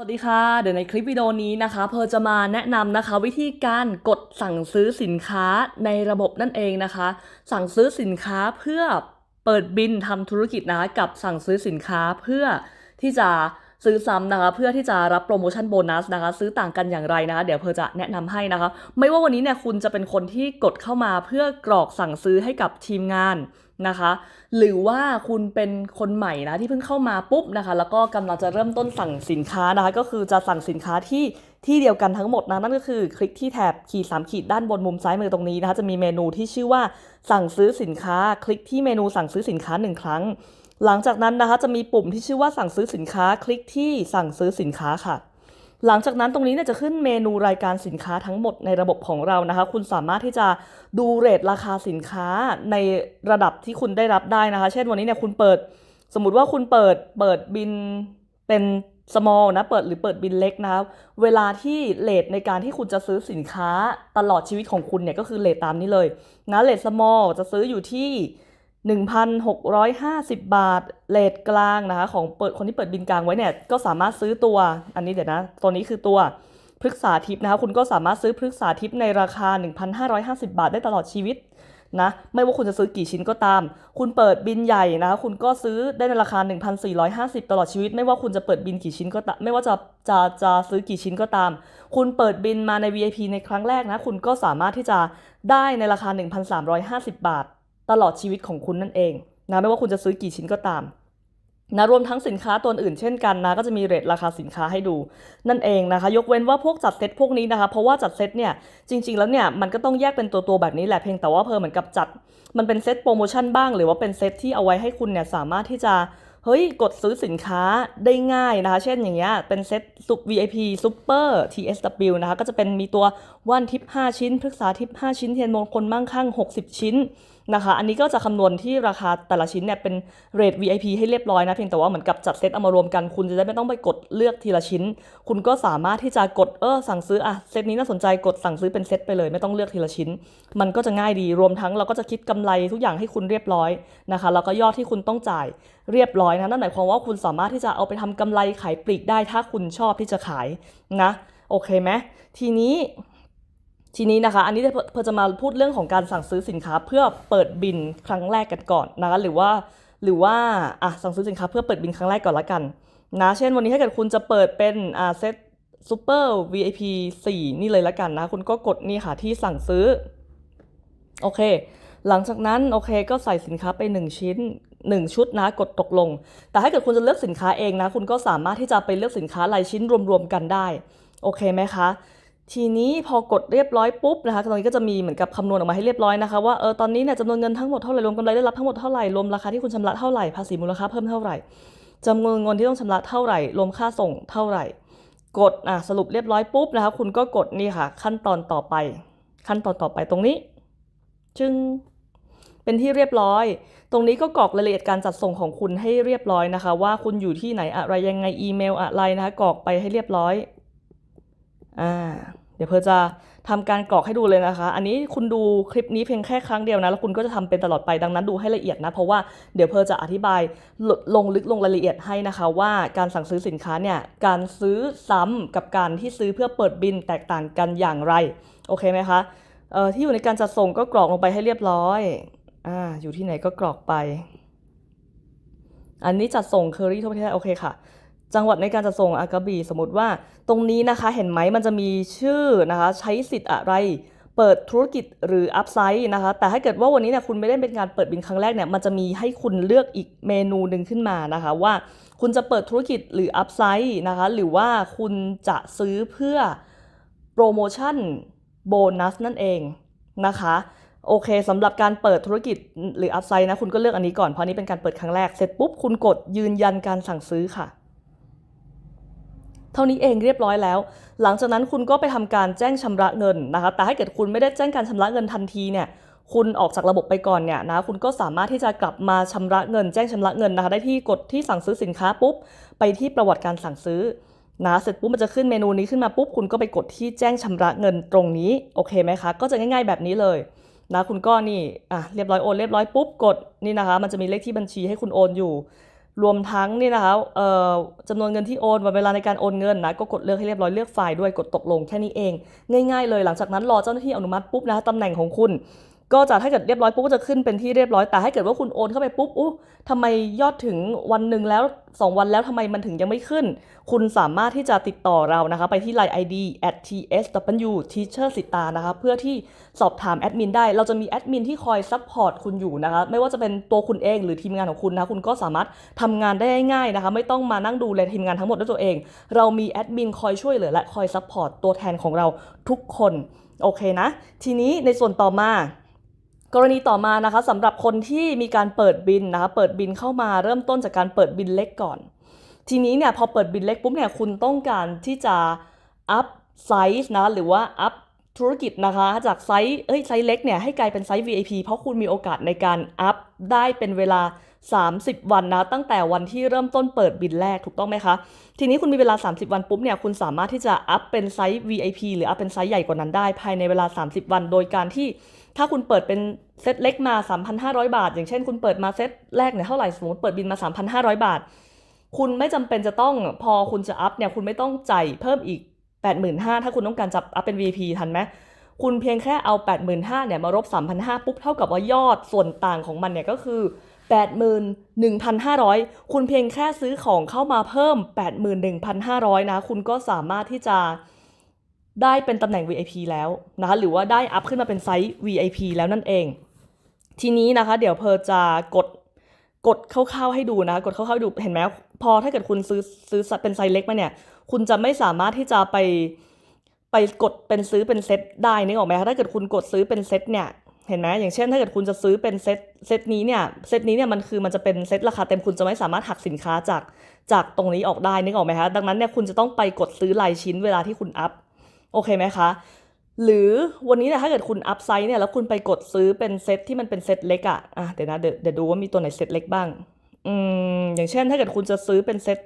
สวัสดีค่ะ เดี๋ยวในคลิปวิดีโอนี้นะคะ เพอจะมาแนะนำนะคะ วิธีการกดสั่งซื้อสินค้าในระบบนั่นเองนะคะ สั่งซื้อสินค้าเพื่อเปิดบินทำธุรกิจนะคะกับสั่งซื้อสินค้าเพื่อที่จะซื้อซ้ำนะคะ เพื่อที่จะรับโปรโมชั่นโบนัสนะคะ ซื้อต่างกันอย่างไรนะคะ เดี๋ยวเพอจะแนะนำให้นะคะ ไม่ว่าวันนี้เนี่ยคุณจะเป็นคนที่กดเข้ามาเพื่อกรอกสั่งซื้อให้กับทีมงาน นะคะ หรือว่าคุณเป็นคนใหม่นะที่เพิ่งเข้ามาปุ๊บนะคะ แล้วก็กำลังจะเริ่มต้นสั่งสินค้านะคะ ก็คือจะสั่งสินค้าที่ที่เดียวกันทั้งหมดนะนั่นก็คือคลิกที่แถบขีดสามขีดด้านบนมุมซ้ายมือตรงนี้นะคะจะมีเมนูที่ชื่อว่าสั่งซื้อสินค้า คลิกที่เมนูสั่งซื้อสินค้าหนึ่งครั้ง หลังจากนั้นนะคะจะมีปุ่มที่ชื่อว่าสั่งซื้อสินค้า คลิกที่สั่งซื้อสินค้าค่ะ หลังจากนั้นตรงนี้เนี่ยจะขึ้นเมนูรายการสินค้าทั้งหมดในระบบของเรานะคะ คุณสามารถที่จะดูเรทราคาสินค้าในระดับที่คุณได้รับได้นะคะ เช่นวันนี้เนี่ยคุณเปิด สมมติว่าคุณเปิดเปิดบินเป็น small นะเปิดหรือเปิดบินเล็กนะคะเวลาที่เลทในการที่คุณจะซื้อสินค้าตลอดชีวิตของคุณเนี่ยก็คือเลทตามนี้เลยนะเลท small จะซื้ออยู่ที่ 1,650 บาทเลทกลางนะคะของเปิดคนที่เปิดบินกลางไว้เนี่ยก็สามารถซื้อตัว อันนี้เดี๋ยวนะ ตัวนี้คือตัวพฤกษาทิพย์นะคะคุณก็สามารถซื้อพฤกษาทิพย์ในราคา 1,550 บาทได้ตลอดชีวิตนะไม่ว่าคุณจะซื้อกี่ชิ้นก็ตาม คุณเปิดบินใหญ่นะคะคุณก็ซื้อได้ในราคา 1,450 ตลอดชีวิต ไม่ว่าคุณจะเปิดบินกี่ชิ้นก็ตามไม่ว่าจะจะจะซื้อกี่ชิ้นก็ตาม คุณเปิดบินมาใน VIP ในครั้งแรกนะคุณก็สามารถที่จะได้ในราคา 1,350 บาท ตลอดชีวิตของคุณนั่นเองนะไม่ว่าคุณจะซื้อกี่ชิ้นก็ตามนะรวมทั้งสินค้าตัวอื่นเช่นกันนะก็จะมีเรทราคาสินค้าให้ดูนั่นเองนะคะ ยกเว้นว่าพวกจัดเซตพวกนี้นะคะ เพราะว่าจัดเซตเนี่ยจริง ๆ แล้วเนี่ยมันก็ต้องแยกเป็นตัวๆแบบนี้แหละเพียงแต่ว่าเพอเหมือนกับจัด มันเป็นเซตโปรโมชั่นบ้าง หรือว่าเป็นเซตที่เอาไว้ให้คุณเนี่ยสามารถที่จะเฮ้ยกดซื้อสินค้าได้ง่ายนะคะ เช่นอย่างเงี้ยเป็นเซตซุป VIP Super TSW นะคะก็จะเป็นมีตัววันทิป 5 ชิ้นพฤกษาทิป 5 ชิ้นเทียนมงคลมั่งคั่ง 60 ชิ้น นะคะ อันนี้ก็จะคำนวณที่ราคาแต่ละชิ้นเนี่ยเป็นเรท VIP ให้เรียบร้อยนะ เพียงแต่ว่าเหมือนกับจัดเซตเอามารวมกัน คุณจะได้ไม่ต้องไปกดเลือกทีละชิ้น คุณก็สามารถที่จะกดเออสั่งซื้ออะเซตนี้น่าสนใจกดสั่งซื้อเป็นเซตไปเลย ไม่ต้องเลือกทีละชิ้น มันก็จะง่ายดี รวมทั้งเราก็จะคิดกำไรทุกอย่างให้คุณเรียบร้อยนะคะ แล้วก็ยอดที่คุณต้องจ่ายเรียบร้อยนะ นั่นหมายความว่าคุณสามารถที่จะเอาไปทำกำไรขายปลีกได้ ถ้าคุณชอบที่จะขายนะ โอเคไหมทีนี้ ทีนี้นะคะ อันนี้เพื่อจะมาพูดเรื่องของการสั่งซื้อสินค้าเพื่อเปิดบินครั้งแรกกันก่อนนะคะหรือว่าหรือว่าอะสั่งซื้อสินค้าเพื่อเปิดบินครั้งแรกก่อนละกันนะเช่นวันนี้ถ้าเกิดคุณจะเปิดเป็นอ่าเซตซูเปอร์ VIP 4 นี่เลยละกันนะ คุณก็กดนี่ค่ะที่สั่งซื้อ โอเค หลังจากนั้นโอเคก็ใส่สินค้าไป 1 ชิ้น 1 ชุดนะ กดตกลง แต่ถ้าเกิดคุณจะเลือกสินค้าเองนะ คุณก็สามารถที่จะไปเลือกสินค้ารายชิ้นรวมๆกันได้ โอเคไหมคะ ทีนี้พอกดเรียบร้อยปุ๊บนะคะตรงนี้ก็จะมีเหมือนกับคำนวณออกมาให้เรียบร้อยนะคะว่าเออตอนนี้เนี่ยจำนวนเงินทั้งหมดเท่าไหร่รวมกำไรได้รับทั้งหมดเท่าไหร่รวมราคาที่คุณชำระเท่าไหร่ภาษีมูลค่าเพิ่มเท่าไหร่จำนวนเงินที่ต้องชำระเท่าไหร่ รวมค่าส่งเท่าไหร่ กดอะสรุปเรียบร้อยปุ๊บนะคะคุณก็กดนี่ค่ะ ขั้นตอนต่อไป ขั้นตอนต่อไปตรงนี้ จึงเป็นที่เรียบร้อย ตรงนี้ก็กรอกรายละเอียดการจัดส่งของคุณให้เรียบร้อยนะคะ ว่าคุณอยู่ที่ไหนอะไรยังไงอีเมลอะไรนะคะกรอกไปให้เรียบร้อย อ่าเดี๋ยวเพอจะทำการกรอกให้ดูเลยนะคะ อันนี้คุณดูคลิปนี้เพียงแค่ครั้งเดียวนะ แล้วคุณก็จะทำเป็นตลอดไป ดังนั้นดูให้ละเอียดนะ เพราะว่าเดี๋ยวเพอจะอธิบายลลงลึกลงรายละเอียดให้นะคะ ว่าการสั่งซื้อสินค้าเนี่ย การซื้อซ้ำกับการที่ซื้อเพื่อเปิดบินแตกต่างกันอย่างไร โอเคไหมคะ เอ่อ ที่อยู่ในการจัดส่งก็กรอกลงไปให้เรียบร้อย อ่า อยู่ที่ไหนก็กรอกไป อันนี้จัดส่งเคอรี่ทั่วประเทศ โอเคค่ะ จังหวัดในการจัดส่งอากระบี่สมมติว่า ตรงนี้นะคะเห็นไหมมันจะมีชื่อนะคะใช้สิทธิ์อะไร เปิดธุรกิจหรืออัพไซด์นะคะ แต่ถ้าเกิดว่าวันนี้เนี่ยคุณไม่ได้เป็นการเปิดบินครั้งแรกเนี่ยมันจะมีให้คุณเลือกอีกเมนูหนึ่งขึ้นมานะคะว่าคุณจะเปิดธุรกิจหรืออัพไซด์นะคะหรือว่าคุณจะซื้อเพื่อโปรโมชั่นโบนัสนั่นเองนะคะโอเคสำหรับการเปิดธุรกิจหรืออัพไซด์นะ คุณก็เลือกอันนี้ก่อน เพราะนี้เป็นการเปิดครั้งแรก เสร็จปุ๊บ คุณกดยืนยันการสั่งซื้อค่ะ เท่านี้เองเรียบร้อยแล้ว หลังจากนั้นคุณก็ไปทำการแจ้งชำระเงินนะคะ แต่ถ้าเกิดคุณไม่ได้แจ้งการชำระเงินทันทีเนี่ยคุณออกจากระบบไปก่อนเนี่ยนะคุณก็สามารถที่จะกลับมาชำระเงิน แจ้งชำระเงินนะคะได้ที่กดที่สั่งซื้อสินค้าปุ๊บไปที่ประวัติการสั่งซื้อนะเสร็จปุ๊บมันจะขึ้นเมนูนี้ขึ้นมาปุ๊บคุณก็ไปกดที่แจ้งชำระเงินตรงนี้โอเคไหมคะก็จะง่าย ๆแบบนี้เลยนะคุณก็นี่อะเรียบร้อยโอนเรียบร้อยปุ๊บกดนี่นะคะ มันจะมีเลขที่บัญชีให้คุณโอนอยู่ รวมทั้งนี่นะคะเอ่อจำนวนเงินที่โอนวันเวลาในการโอนเงินนะก็กดเลือกให้เรียบร้อยเลือกไฟล์ด้วยกดตกลงแค่นี้เอง ง่ายๆเลยหลังจากนั้นรอเจ้าหน้าที่อนุมัติปุ๊บนะคะตำแหน่งของคุณ ก็จะถ้าเกิดเรียบร้อยปุ๊บก็จะขึ้นเป็นที่เรียบร้อยแต่ถ้าเกิดว่าคุณโอนเข้าไปปุ๊บอู้ทำไมยอดถึงวันหนึ่งแล้ว 2 วันแล้วทำไมมันถึงยังไม่ขึ้น คุณสามารถที่จะติดต่อเรานะคะ ไปที่ line ID at tsw teacher สิตานะคะ เพื่อที่สอบถามแอดมินได้ เราจะมีแอดมินที่คอยซัพพอร์ตคุณอยู่นะคะ ไม่ว่าจะเป็นตัวคุณเองหรือทีมงานของคุณนะคุณก็สามารถทำงานได้ง่ายๆนะคะ ไม่ต้องมานั่งดูแลทีมงานทั้งหมดด้วยตัวเอง เรามีแอดมินคอยช่วยเหลือและคอยซัพพอร์ตตัวแทนของเราทุกคนโอเคนะ ทีนี้ในส่วนต่อมา กรณีต่อมานะคะสำหรับคนที่มีการเปิดบินนะคะเปิดบินเข้ามาเริ่มต้นจากการเปิดบินเล็กก่อน ทีนี้เนี่ยพอเปิดบินเล็กปุ๊บเนี่ยคุณต้องการที่จะอัพไซส์นะหรือว่าอัพธุรกิจนะคะจากไซส์เอ้ยไซส์เล็กเนี่ยให้กลายเป็นไซส์ VIP เพราะคุณมีโอกาสในการอัพได้เป็นเวลา 30 วันนะตั้งแต่วันที่เริ่มต้นเปิดบินแรกถูกต้องไหมคะ ทีนี้คุณมีเวลา 30 วันปุ๊บเนี่ยคุณสามารถที่จะอัพเป็นไซส์ VIP หรืออัพเป็นไซส์ใหญ่กว่านั้นได้ภายในเวลา 30 วัน โดยการที่ ถ้าคุณเปิดเป็นเซตเล็กมา 3,500 บาท อย่างเช่น คุณเปิดมาเซตแรกเนี่ยเท่าไหร่สมมติเปิดบินมา 3,500 บาท คุณไม่จำเป็นจะต้องพอคุณจะอัพเนี่ยคุณไม่ต้องจ่ายเพิ่มอีก 85,000ถ้าคุณต้องการจับอัพเป็น VP ทันไหมคุณเพียงแค่เอา 85,000เนี่ยมารบ 3,500 ปุ๊บเท่ากับว่ายอดส่วนต่างของมันเนี่ยก็คือ 81,500 คุณเพียงแค่ซื้อของเข้ามาเพิ่ม 81,500 นะ คุณก็สามารถที่จะ ได้เป็นตำแหน่ง VIP แล้วนะคะหรือว่าได้อัพขึ้นมาเป็นไซส์ VIP แล้วนั่นเอง ทีนี้นะคะ เดี๋ยวเพอจะกดกดคร่าวๆให้ดูนะกดคร่าวๆให้ดูเห็นไหมพอถ้าเกิดคุณซื้อซื้อเป็นไซส์เล็กมาเนี่ย คุณจะไม่สามารถที่จะไปไปกดเป็นซื้อเป็นเซตได้นึกออกไหมคะถ้าเกิดคุณกดซื้อเป็นเซตเนี่ยเห็นไหมอย่างเช่น ถ้าเกิดคุณจะซื้อเป็นเซตเซตนี้เนี่ยเซตนี้เนี่ยมันคือมันจะเป็นเซตราคาเต็มคุณจะไม่สามารถหักสินค้าจากจากตรงนี้ออกได้นึกออกไหมคะดังนั้นเนี่ยคุณจะต้องไปกดซื้อรายชิ้นเวลาที่คุณอัพ โอเคไหมคะ หรือวันนี้เนี่ยถ้าเกิดคุณอัพไซส์เนี่ยแล้วคุณไปกดซื้อเป็นเซตที่มันเป็นเซตเล็กอะอะเดี๋ยวนะเดี๋ยวดูว่ามีตัวไหนเซตเล็กบ้างอืมอย่างเช่นถ้าเกิดคุณจะซื้อเป็นเซต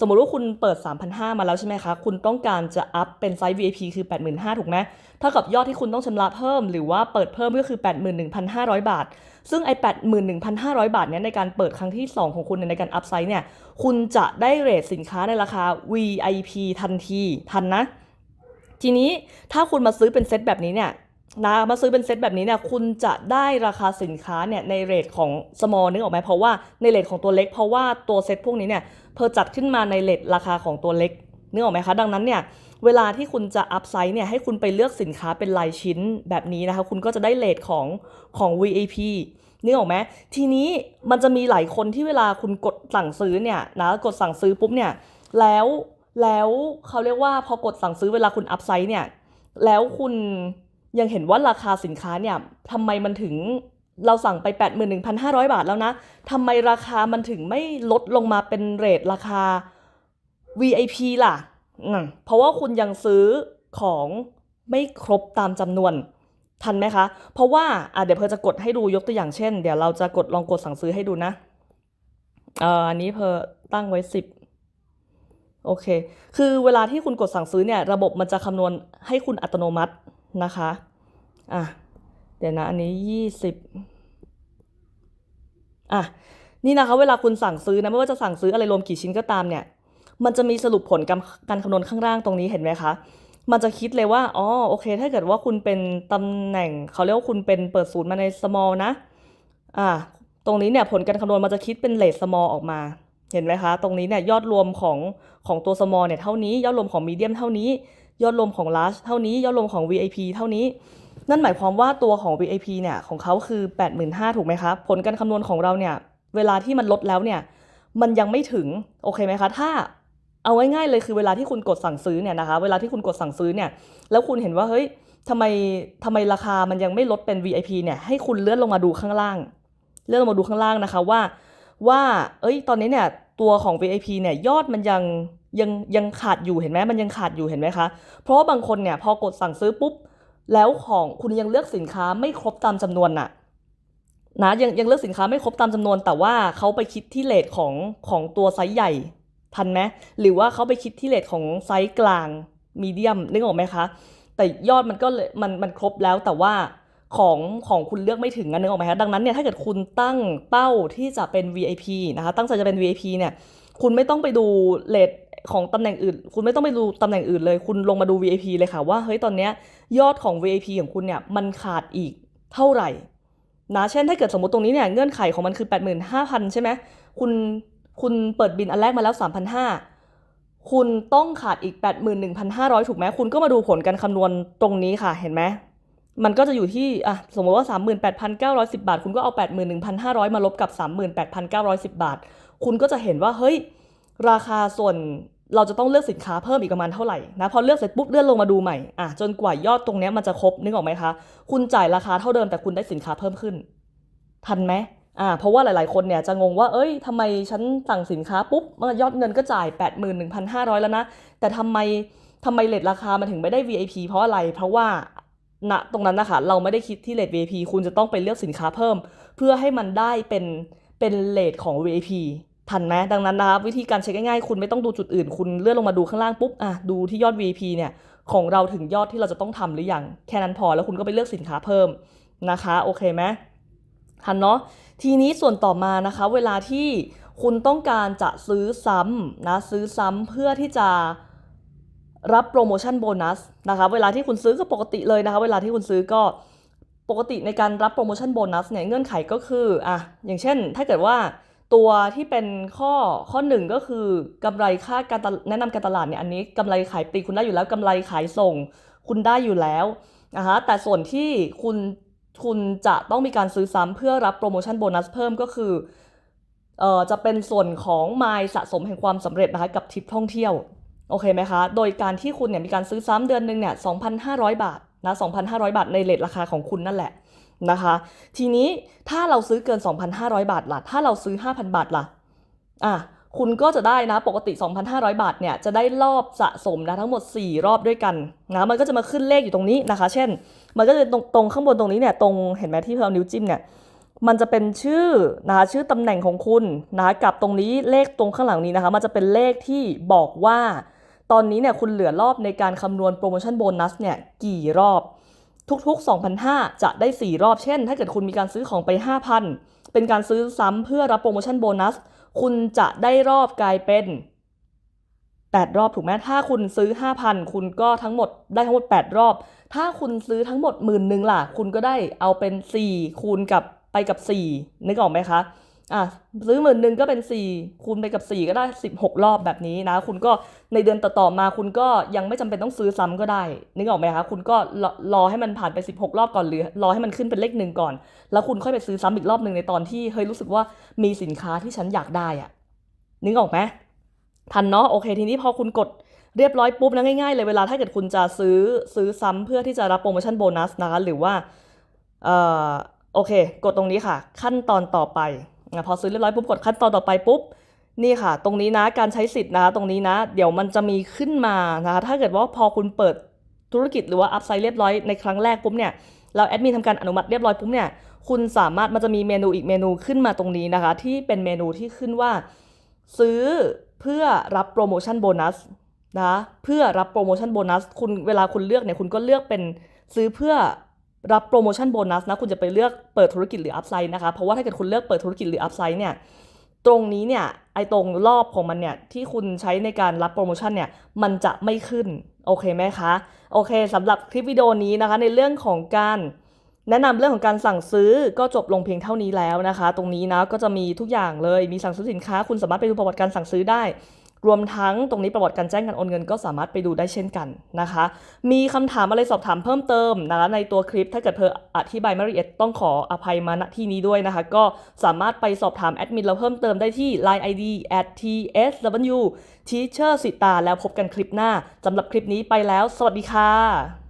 สมมุติว่าคุณเปิด 3,500 มาแล้วใช่ไหมคะ คุณต้องการจะอัพเป็นไซส์ VIP คือ 85,000 ถูกไหมเท่ากับยอดที่คุณต้องชำระเพิ่ม หรือว่าเปิดเพิ่มก็คือ 81,500 บาท ซึ่งไอ้ 81,500 บาทเนี้ยในการเปิดครั้งที่ 2 ของคุณในการอัพไซส์เนี่ย คุณจะได้เรทสินค้าในราคา VIP ทันที ทันนะ ทีนี้ถ้าคุณมาซื้อเป็นเซตแบบนี้เนี่ยนะมาซื้อเป็นเซตแบบนี้เนี่ยคุณจะได้ราคาสินค้าเนี่ยในเรทของ small นึกออกไหมเพราะว่าในเรทของตัวเล็ก เพราะว่าตัวเซตพวกนี้เนี่ยเพอจัดขึ้นมาในเรทราคาของตัวเล็กนึกออกไหมคะดังนั้นเนี่ยเวลาที่คุณจะอัพไซส์เนี่ยให้คุณไปเลือกสินค้าเป็นรายชิ้นแบบนี้นะคะคุณก็จะได้เรทของของ VIP นึกออกไหมทีนี้มันจะมีหลายคนที่เวลาคุณกดสั่งซื้อเนี่ยนะกดสั่งซื้อปุ๊บเนี่ยแล้ว แล้วเขาเรียกว่าพอกดสั่งซื้อเวลาคุณอัพไซส์เนี่ย แล้วคุณยังเห็นว่าราคาสินค้าเนี่ยทำไมมันถึงเราสั่งไป 81,500 บาทแล้วนะทำไมราคามันถึงไม่ลดลงมาเป็นเรทราคา VIP ล่ะ เพราะว่าคุณยังซื้อของไม่ครบตามจำนวน ทันไหมคะ เพราะว่าอะเดี๋ยวเพอจะกดให้ดูยกตัวอย่างเช่น เดี๋ยวเราจะกดลองกดสั่งซื้อให้ดูนะ เอ่ออันนี้เพอตั้งไว้ 10 โอเค คือเวลาที่คุณกดสั่งซื้อเนี่ย ระบบมันจะคำนวณให้คุณอัตโนมัตินะคะ อะ เดี๋ยวนะ อันนี้20อะ นี่นะคะ เวลาคุณสั่งซื้อนะ ไม่ว่าจะสั่งซื้ออะไรรวมกี่ชิ้นก็ตามเนี่ย มันจะมีสรุปผลการการคำนวณข้างล่างตรงนี้เห็นไหมคะ มันจะคิดเลยว่า อ๋อ โอเค ถ้าเกิดว่าคุณเป็นตำแหน่ง เขาเรียกว่าคุณเป็นเปิดศูนย์มาใน small นะ อ่า ตรงนี้เนี่ยผลการคำนวณมันจะคิดเป็นเลท small ออกมา เห็นไหมคะ ตรงนี้เนี่ยยอดรวมของของตัว small เนี่ยเท่านี้ยอดรวมของ medium เท่านี้ ยอดรวมของ large เท่านี้ ยอดรวมของ VIP เท่านี้ นั่นหมายความว่าตัวของ VIP เนี่ยของเขาคือ 85,000ถูกไหมคะ ผลการคำนวณของเราเนี่ยเวลาที่มันลดแล้วเนี่ยมันยังไม่ถึงโอเคไหมคะ ถ้าเอาง่ายๆเลยคือเวลาที่คุณกดสั่งซื้อเนี่ยนะคะ เวลาที่คุณกดสั่งซื้อเนี่ย แล้วคุณเห็นว่าเฮ้ยทำไมทำไมราคามันยังไม่ลดเป็น VIP เนี่ยให้คุณเลื่อนลงมาดูข้างล่าง เลื่อนลงมาดูข้างล่างนะคะว่า ว่า เอ้ย ตอนนี้เนี่ยตัวของ VIP เนี่ยยอดมันยังยังยังขาดอยู่เห็นไหมมันยังขาดอยู่เห็นไหมคะ เพราะว่าบางคนเนี่ยพอกดสั่งซื้อปุ๊บ แล้วของคุณยังเลือกสินค้าไม่ครบตามจำนวนน่ะนะยังยังเลือกสินค้าไม่ครบตามจำนวน แต่ว่าเขาไปคิดที่เลทของของตัวไซส์ใหญ่ทันไหมหรือว่าเขาไปคิดที่เลทของไซส์กลางมีเดียมนึกออกไหมคะ แต่ยอดมันก็มันมันครบแล้วแต่ว่า ของของคุณเลือกไม่ถึงอันนึกออกไหมคะดังนั้นเนี่ยถ้าเกิดคุณตั้งเป้าที่จะเป็น VIP นะคะตั้งใจจะเป็น VIP เนี่ยคุณไม่ต้องไปดูเลทของตำแหน่งอื่น คุณไม่ต้องไปดูตำแหน่งอื่นเลย คุณลงมาดู VIP เลยค่ะว่าเฮ้ยตอนเนี้ยยอดของ VIP ของคุณเนี่ยมันขาดอีกเท่าไหร่นะเช่นถ้าเกิดสมมติตรงนี้เนี่ยเงื่อนไขของมันคือ 85,000 ใช่ไหมคุณคุณเปิดบินอันแรกมาแล้ว 3,500 คุณต้องขาดอีก 81,500 ถูกไหมคุณก็มาดูผลการคำนวณตรงนี้ค่ะเห็นไหม มันก็จะอยู่ที่อะสมมติว่า 38,910 บาท คุณก็เอา 81,500 มาลบกับ 38,910 บาท คุณก็จะเห็นว่า เฮ้ย ราคาส่วนเราจะต้องเลือกสินค้าเพิ่มอีกประมาณเท่าไหร่นะ พอเลือกเสร็จปุ๊บเลื่อนลงมาดูใหม่อะจนกว่ายอดตรงนี้มันจะครบนึกออกไหมคะ คุณจ่ายราคาเท่าเดิมแต่คุณได้สินค้าเพิ่มขึ้น ทันไหมอ่าเพราะว่าหลายๆคนเนี่ยจะงงว่า เอ้ยทำไมฉันสั่งสินค้าปุ๊บยอดเงินก็จ่าย 81,500 แล้วนะ แต่ทำไมทำไมเลทราคามันถึงไม่ได้ VIP เพราะอะไร เพราะว่า ณตรงนั้นนะคะเราไม่ได้คิดที่เลท VIP คุณจะต้องไปเลือกสินค้าเพิ่ม เพื่อให้มันได้เป็นเป็นเลทของ VIP ทันไหมดังนั้นนะคะวิธีการเช็คง่ายๆ คุณไม่ต้องดูจุดอื่น คุณเลื่อนลงมาดูข้างล่างปุ๊บอะดูที่ยอด VIP เนี่ยของเราถึงยอดที่เราจะต้องทำหรือยังแค่นั้นพอแล้วคุณก็ไปเลือกสินค้าเพิ่มนะคะโอเคไหมทันเนาะทีนี้ส่วนต่อมานะคะ เวลาที่คุณต้องการจะซื้อซ้ำนะซื้อซ้ำเพื่อที่จะ รับโปรโมชั่นโบนัสนะคะเวลาที่คุณซื้อก็ปกติเลยนะคะ เวลาที่คุณซื้อก็ปกติในการรับโปรโมชั่นโบนัสเนี่ยเงื่อนไขก็คืออะอย่างเช่น ถ้าเกิดว่าตัวที่เป็นข้อข้อหนึ่งก็คือกำไรค่าการแนะนำการตลาดเนี่ยอันนี้กำไรขายปลีกคุณได้อยู่แล้วกำไรขายส่ง คุณได้อยู่แล้วนะคะแต่ส่วนที่คุณคุณจะต้องมีการซื้อซ้ำเพื่อรับโปรโมชั่นโบนัสเพิ่มก็คือเอ่อจะเป็นส่วนของไมล์สะสมแห่งความสำเร็จนะคะกับทริปท่องเที่ยว โอเคไหมคะ โดยการที่คุณเนี่ยมีการซื้อซ้ำเดือนหนึ่งเนี่ย2,500 บาทนะ2,500 บาทในเลทราคาของคุณนั่นแหละนะคะ ทีนี้ถ้าเราซื้อเกิน 2,500 บาทล่ะ ถ้าเราซื้อ 5,000 บาทล่ะ อะ คุณก็จะได้นะ ปกติ 2,500 บาทเนี่ย จะได้รอบสะสมนะทั้งหมด 4 รอบด้วยกันนะ มันก็จะมาขึ้นเลขอยู่ตรงนี้นะคะ เช่น มันก็จะตรงตรงข้างบนตรงนี้เนี่ย ตรงเห็นไหมที่เรานิ้วจิ้มเนี่ย มันจะเป็นชื่อนะคะชื่อตำแหน่งของคุณนะะกับตรงนี้เลขตรงข้างหลังนี้นะคะ มันจะเป็นเลขที่บอกว่า ตอนนี้เนี่ยคุณเหลือรอบในการคำนวณโปรโมชั่นโบนัสเนี่ยกี่รอบ ทุกๆ 2,500 จะได้ 4 รอบ เช่น ถ้าเกิดคุณมีการซื้อของไป 5,000 เป็นการซื้อซ้ำเพื่อรับโปรโมชั่นโบนัส คุณจะได้รอบกลายเป็น8 รอบถูกไหมถ้าคุณซื้อ 5,000 คุณก็ทั้งหมดได้ทั้งหมด 8 รอบ ถ้าคุณซื้อทั้งหมดหมื่นหนึ่งล่ะ คุณก็ได้เอาเป็น 4 คูณกับไปกับ 4 นึกออกไหมคะ อะซื้อหมื่นหนึ่งก็เป็น 4 คูณไปกับ 4 ก็ได้ 16 รอบแบบนี้นะ คุณก็ในเดือนต่อๆมาคุณก็ยังไม่จำเป็นต้องซื้อซ้ำก็ได้นึกออกไหมคะคุณก็รออให้มันผ่านไป 16 รอบก่อนหรือ รอให้มันขึ้นเป็นเลขหนึ่งก่อน แล้วคุณค่อยไปซื้อซ้ำอีกรอบหนึ่งในตอนที่เฮ้ยรู้สึกว่ามีสินค้าที่ฉันอยากได้อะนึกออกไหมทันเนาะโอเค ทีนี้พอคุณกดเรียบร้อยปุ๊บแล้วง่ายๆเลยเวลาถ้าเกิดคุณจะซื้อซื้อซ้ำเพื่อที่จะรับโปรโมชั่นโบนัสนะคะหรือว่าเอ่อโอเค กดตรงนี้ค่ะ ขั้นตอนต่อไป พอซื้อเรียบร้อยปุ๊บกดขั้นตอนต่อไปปุ๊บนี่ค่ะ ตรงนี้นะการใช้สิทธิ์นะคะตรงนี้นะ เดี๋ยวมันจะมีขึ้นมานะคะถ้าเกิดว่าพอคุณเปิดธุรกิจหรือว่าอัพไซด์เรียบร้อยในครั้งแรกปุ๊บเนี่ยเราแอดมินทำการอนุมัติเรียบร้อยปุ๊บเนี่ยคุณสามารถมันจะมีเมนูอีกเมนูขึ้นมาตรงนี้นะคะ ที่เป็นเมนูที่ขึ้นว่า ซื้อเพื่อรับโปรโมชั่นโบนัสนะเพื่อรับโปรโมชั่นโบนัสคุณเวลาคุณเลือกเนี่ยคุณก็เลือกเป็นซื้อเพื่อ รับโปรโมชั่นโบนัสนะคุณจะไปเลือกเปิดธุรกิจหรืออัพไซด์นะคะ เพราะว่าถ้าเกิดคุณเลือกเปิดธุรกิจหรืออัพไซด์เนี่ยตรงนี้เนี่ยไอตรงรอบของมันเนี่ยที่คุณใช้ในการรับโปรโมชั่นเนี่ยมันจะไม่ขึ้น โอเคไหมคะโอเคสำหรับคลิปวิดีโอนี้นะคะในเรื่องของการแนะนำเรื่องของการสั่งซื้อก็จบลงเพียงเท่านี้แล้วนะคะ ตรงนี้นะก็จะมีทุกอย่างเลยมีสั่งซื้อสินค้า คุณสามารถไปดูประวัติการสั่งซื้อได้ รวมทั้งตรงนี้ประวัติการแจ้งการโอนเงินก็สามารถไปดูได้เช่นกันนะคะ มีคำถามอะไรสอบถามเพิ่มเติมนะคะในตัวคลิปถ้าเกิดเพออธิบายไม่ละเอียดต้องขออภัยมาณที่นี้ด้วยนะคะ ก็สามารถไปสอบถามแอดมินเราเพิ่มเติมได้ที่ line id at tsw teacher สิตาแล้วพบกันคลิปหน้าสำหรับคลิปนี้ไปแล้ว สวัสดีค่ะ